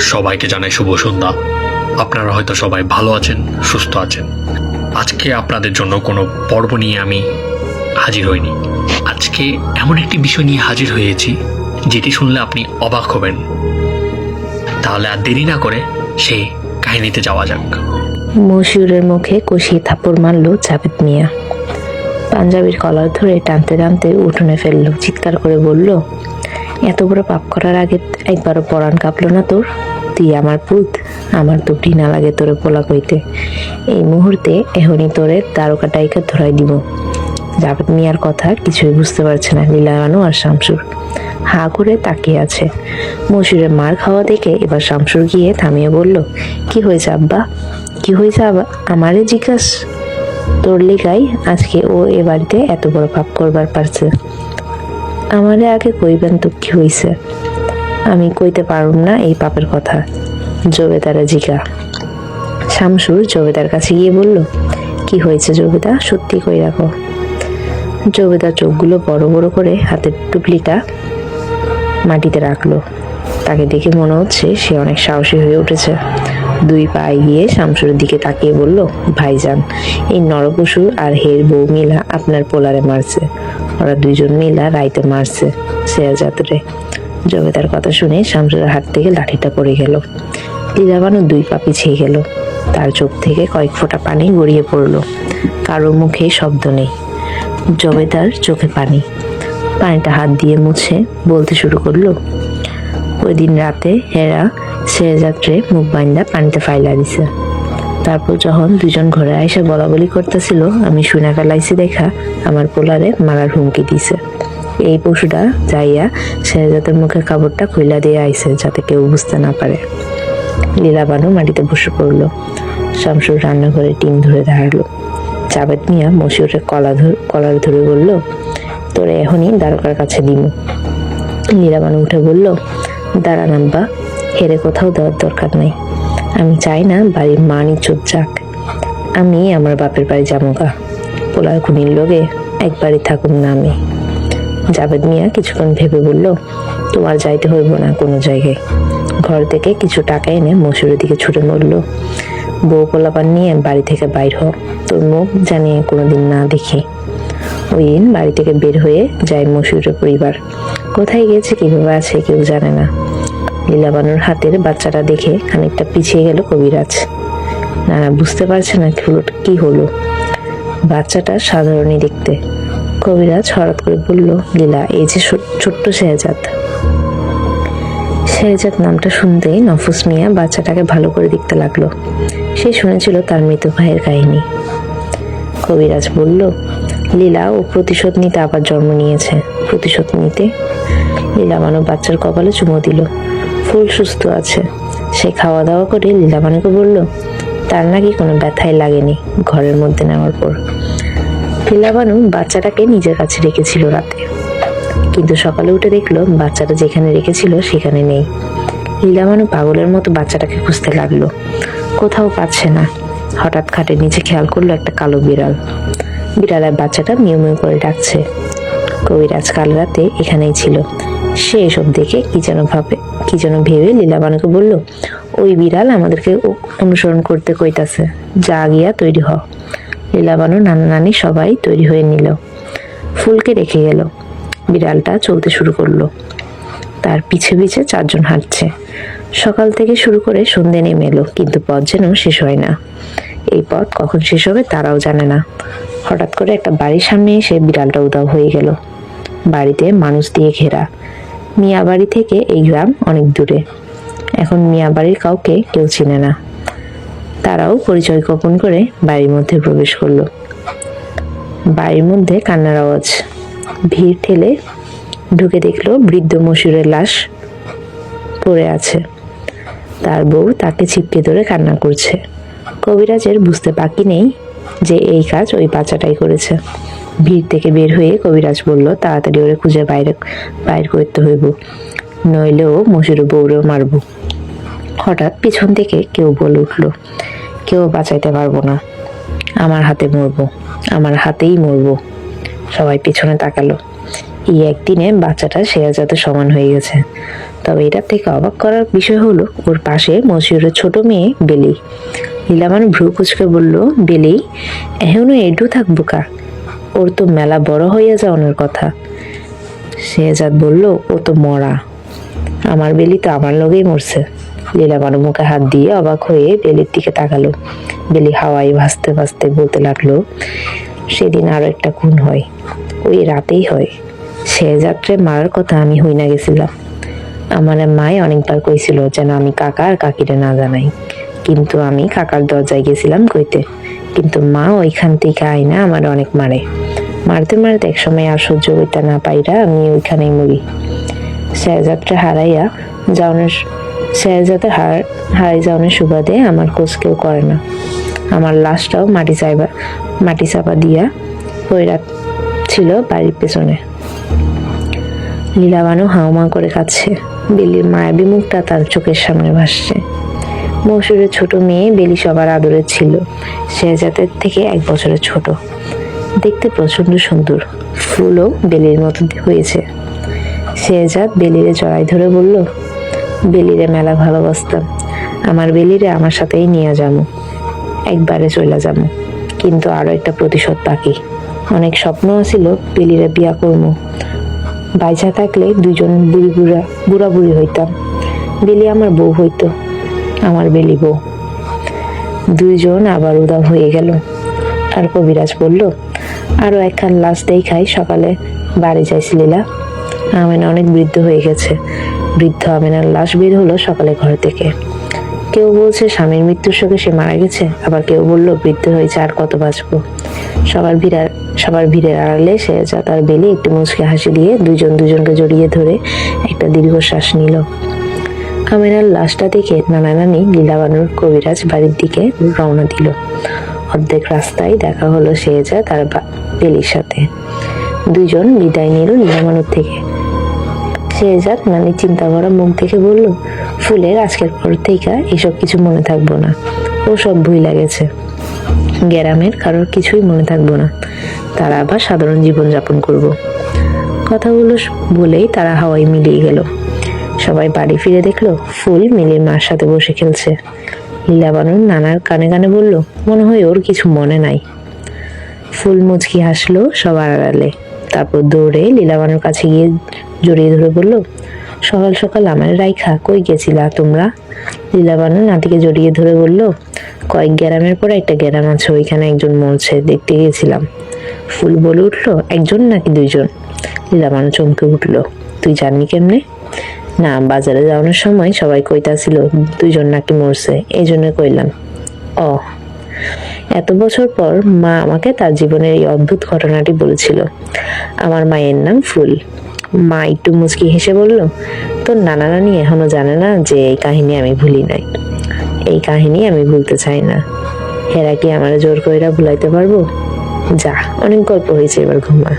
সবাইকে জানাই শুভ সন্ধ্যা। আপনারা হয়তো সবাই ভালো আছেন, সুস্থ আছেন। আজকে আপনাদের জন্য কোনো পর্ব নিয়ে আমি হাজির হইনি। আজকে এমন একটি বিষয় নিয়ে হাজির হয়েছি, যেটি শুনলে আপনি অবাক হবেন। তাহলে আর দেরি না করে সেই কাহিনীতে যাওয়া যাক। মশিউরের মুখে কষিয়ে থাপ্পড় মারল জাভেদ মিয়া। পাঞ্জাবির কলার ধরে টানতে টানতে উঠোনে ফেলল, চিৎকার করে বলল, এত বড় পাপ করার আগে একবারও পরাণ কাঁপলো না তোর? তুই আমার পুত, আমার তো ঘৃণা লাগে তোরে পোলা কইতে। এই মুহূর্তে এখনই তোরে তারকা টাইকা ধরাই দিব। জাভেদ মিয়ার কথা কিছুই বুঝতে পারছে না লীলাবানু আর শামসুর। হা করে তাকিয়ে আছে। মসুরের মার খাওয়া দেখে এবার শামসুর গিয়ে থামিয়ে বলল, কি হয়েছে আব্বা? কি হয়েছে আব্বা আমারে জিজ্ঞাস। তোর লিগাই আজকে ও এ বাড়িতে এত বড় পাপ করবার পারছে। আমারে আগে কইবেন তো কি হয়েছে আমি কইতে পারুম না এই পাপের কথা। জবেদারে জিগা। শামসুর জবেদার কাছে গিয়ে বলল, কি হয়েছে জবেদা? সত্যি কই রাখো। জবেদা চোখগুলো বড় বড় করে হাতের টুকলিটা মাটিতে রাখল। তাকে দেখে মনে হচ্ছে সে অনেক সাহসী হয়ে উঠেছে। দুই পা এগিয়ে শামসুরের দিকে তাকিয়ে বলল ভাইজান এই নরপশু আর হের বউ মিলা আপনার পোলারে মারছে। ওরা দুইজন মিলা রাইতে মারছে। শেয়াজাতরে জবেদার কথা শুনে শামসুরের হাত থেকে লাঠিটা পড়ে গেল। লীলাবানু দুই পা পিছিয়ে গেল। তার চোখ থেকে কয়েক ফোঁটা পানি গড়িয়ে পড়ল। কারও মুখে শব্দ নেই। জবেদার চোখে পানি। পানিটা হাত দিয়ে মুছে বলতে শুরু করল, ওই দিন রাতে হেরা সে যাত্রে মুখ বাইন্দা পানিতে ফাইলা দিছে। তারপর যখন দুজন ঘরে আইসা বলা বলি করতেছিল, আমি শুনে ফেলাইছি দেখা আমার পোলারে মারার হুমকি দিছে। এই পশুটা যাইয়া শেহজাতের মুখে কাপড়টা খুইলা দিয়ে আইছে যাতে কেউ বুঝতে না পারে। লীলাবানু মাটিতে বসে পড়ল। শামসুর রান্নাঘরে টিন ধরে দাঁড়াল। জাবেদ মিয়া মশিউরের কলা ধর কলার ধরে বলল, তোরে এখনই দ্বারকার কাছে দিম। লীলাবানু উঠে বলল দাঁড়ান আব্বা হেরে কোথাও দেওয়ার দরকার নাই। আমি চাই না বাড়ির মান ইজ্জত যাক। আমি আমার বাপের বাড়ি যাব গা পোলার খুনির লোকে একবারই থাকুন না আমি। জাবেদ মিয়া কিছুক্ষণ ভেবে বলল, তোমার যাইতে হইব না কোনো জায়গায়। ঘর থেকে কিছু টাকা এনে মসুরের দিকে ছুটে মরল বউ পোলাপান নিয়ে বাড়ি থেকে বাইর হ, তোর মুখ জানিয়ে কোনোদিন না দেখি। ওই দিন বাড়ি থেকে বের হয়ে যায় মসুরের পরিবার। কোথায় গেছে কীভাবে আছে, কেউ জানে না। লীলাবানুর হাতের বাচ্চাটা দেখে খানিকটা পিছিয়ে গেল কবিরাজ। নানা, বুঝতে পারছে না কি হলো? বাচ্চাটা সাধারণই দেখতে। কবিরাজ হঠাৎ করে বলল, লীলা, এই যে ছোট্ট শেহজাদ। শেহজাদ নামটা শুনতেই নফুস মিয়া বাচ্চাটাকে ভালো করে দেখতে লাগল। সে শুনেছিল তার মৃত ভাইয়ের কাহিনী। কবিরাজ বলল, লীলা, ও প্রতিশোধ নিতে আবার জন্ম নিয়েছে। প্রতিশোধ নিতে? লীলা মানব বাচ্চার কপালে চুমো দিল। ফুল সুস্থ আছে। সে খাওয়া দাওয়া করে লীলা মানবকে বলল, তার নাকি কোনো ব্যথাই লাগেনি ঘরের মধ্যে নেওয়ার পর। লীলাবানু বাচ্চাটাকে নিজের কাছে রেখেছিল রাতে। কিন্তু সকালে উঠে দেখল বাচ্চাটা যেখানে রেখেছিল সেখানে নেই। লীলাবানু পাগলের মতো বাচ্চাটাকে খুঁজতে লাগল। কোথাও পাচ্ছে না। হঠাৎ খাটের নিচে খেয়াল করল একটা কালো বিড়াল। বিড়ালের বাচ্চাটা মিউ মিউ করে ডাকছে। কবিরাজ কাল রাতে এখানেই ছিল। সে এসব দেখে কি যেন ভাবে, কি যেন ভেবে লীলা লীলাবানুকে বলল, ওই বিড়াল আমাদেরকে অনুসরণ করতে কইতাছে। যা গিয়া তৈরি হ। লীলাবানু নানা নানি সবাই তৈরি হয়ে নিল। ফুলকে রেখে গেল। বিড়ালটা চলতে শুরু করল। তার পিছে পিছে চারজন হাঁটছে। সকাল থেকে শুরু করে সন্ধে নেমে এলো, কিন্তু পথ যেন শেষ হয় না। এই পথ কখন শেষ হবে তারাও জানে না। হঠাৎ করে একটা বাড়ির সামনে এসে বিড়ালটা উদাও হয়ে গেল। বাড়িতে মানুষ দিয়ে ঘেরা। মিয়া বাড়ি থেকে এই গ্রাম অনেক দূরে। এখন মিয়া বাড়ির কাউকে কেউ চিনে না। তারাও পরিচয় গোপন করে বাড়ির মধ্যে প্রবেশ করল। বাড়ির মধ্যে কান্নার আওয়াজ। ভিড় ঠেলে ঢুকে দেখল বৃদ্ধ মশুরের লাশ পড়ে আছে। তার বউ তাকে ছিপকে ধরে কান্না করছে। কবিরাজের বুঝতে বাকি নেই যে এই কাজ ওই বাচ্চাটাই করেছে। ভিড় থেকে বের হয়ে কবিরাজ বলল, তাড়াতাড়ি ওরে খুঁজে বাইরে, বাইর করতে হইব। নইলেও মশুর বউরেও মারব। হঠাৎ পিছন থেকে কেউ বলে উঠল কেউ বাঁচাইতে পারব না। আমার হাতে মরবো, আমার হাতেই মরবো। সবাই পিছনে তাকালো। এই একদিনে বাচ্চাটা শেয়াজাতে সমান হয়ে গেছে। তবে এটার থেকে অবাক করার বিষয় হলো, ওর পাশে মশিউরের ছোট মেয়ে বেলি। লীলামান ভ্রু কুচকে বলল, বেলি, এখনও এডু থাকব কা? ওর তো মেলা বড় হইয়া যাওয়ানোর কথা। শেহজাদ বলল, ও তো মরা। আমার বেলি তো আমার লগেই মরছে। লীলাবানু মুখে হাত দিয়ে অবাক হয়ে বেলির দিকে তাকালো। বেলি হাওয়ায় ভাসতে ভাসতে বলতে লাগল, সেদিন আরও একটা খুন হয়, ওই রাতেই হয়। সে যাত্রে মারার কথা আমি হই না গেছিলাম। আমার মায় অনেকবার কইছিল যেন আমি কাকা আর কাকিরে না জানাই। কিন্তু আমি কাকার দরজায় গেছিলাম কইতে, কিন্তু মা ওইখান থেকে আইনা আমার অনেক মারে। মারতে মারতে একসময় আর সহ্য করতে না পাইরা আমি ওইখানেই মরি। শেহজাদটা হারাইয়া যাওনের শেহজাদে হার হারাই যাওনের সুবাদে আমার খোঁজ কেউ করে না। আমার লাশটাও মাটি চাইবা মাটি চাপা দিয়া পৈরাত ছিল বাড়ির পেছনে। লীলাবানু হাউমা করে কাচ্ছে বেলির মায়াবী মুখটা তার চোখের সামনে ভাসছে। মৌসুরের ছোট মেয়ে বেলি সবার আদরে ছিল। শেহজাদের থেকে এক বছরের ছোট। দেখতে প্রচণ্ড সুন্দর। ফুলও বেলির মতো হয়েছে। শেহজাদ বেলিরে জড়াই ধরে বলল বেলিরে মেলা ভালোবাসতাম। আমার বেলিরে আমার সাথেই নিয়ে যাব একবারে চলে যাব কিন্তু আরও একটা প্রতিশোধ বাকি। অনেক স্বপ্ন ছিল বেলিরে বিয়া করব বাইচা থাকলে দুজন বুড়ি বুড়া বুড়া বুড়ি হইতাম। বেলি আমার বউ হইতো, আমার বেলি বউ। দুইজন আবার উদাও হয়ে গেল। আর কবিরাজ বলল, আরও একখান লাশ দেখাই সকালে বাড়ি যাইছিলিলা। আমেনা অনেক বৃদ্ধ হয়ে গেছে। বৃদ্ধ আমেনার লাশ বের হলো সকালে ঘর থেকে। কেউ বলছে স্বামীর মৃত্যুর শোকে সে মারা গেছে, আবার কেউ বলল বৃদ্ধ হয়েছে আর কত বাঁচবো। সবার ভিড় সবার ভিড়ের আড়ালে সে যা তার বেলি একটু মুচকে হাসি দিয়ে দুজন দুজনকে জড়িয়ে ধরে একটা দীর্ঘশ্বাস নিল। আমেনার লাশটা দেখে নানা নানি লীলাবানুর কবিরাজ বাড়ির দিকে রওনা দিল। অর্ধেক রাস্তায় দেখা হলো সে যা তার বেলির সাথে। দুজন বিদায় নিল লীলাবানুর থেকে। শেহজাদ নানি চিন্তা করা মুখ দেখে বলল, ফুলের আজকের পর থেকে এসব কিছু মনে থাকব না। ও সব ভুই লাগেছে। গ্রামের কারোর কিছুই মনে থাকব না। তারা আবার সাধারণ জীবন যাপন করব। কথাগুলো বলেই তারা হাওয়াই মিলিয়ে গেল। সবাই বাড়ি ফিরে দেখল, ফুল মিলির মার সাথে বসে খেলছে। লীলাবানুর নানার কানে কানে বলল, মনে হয় ওর কিছু মনে নাই। ফুল মুচকি হাসলো সবার আড়ালে। তারপর দৌড়ে লীলাবানুর কাছে গিয়ে জড়িয়ে ধরে বলল, সকাল সকাল আমার রাইখা কই গেছিলা তোমরা? লীলাবানু নাতিকে জড়িয়ে ধরে বলল, কয়েক গ্রামের পর একটা গ্রাম আছে, ওইখানে একজন মরছে, দেখতে গেছিলাম। ফুল বলে উঠল, একজন নাকি দুইজন? লীলাবানু চমকে উঠল, তুই জাননি কেমনে? না, বাজারে যাওয়ানোর সময় সবাই কইতাছিল, দুইজন নাকি মরছে এই জন্য কইলাম। ও এত বছর পর মা আমাকে তার জীবনের এই অদ্ভুত ঘটনাটি বলেছিল। আমার মায়ের নাম ফুল। মা একটু মুচকি হেসে বলল, তোর নানা নানি এখনও জানে না যে এই কাহিনী আমি ভুলি নাই। এই কাহিনী আমি ভুলতে চাই না। হেরা কি আমার জোর কইরা ভুলাইতে পারব? যা, অনেক গল্প হয়েছে এবার ঘুমা।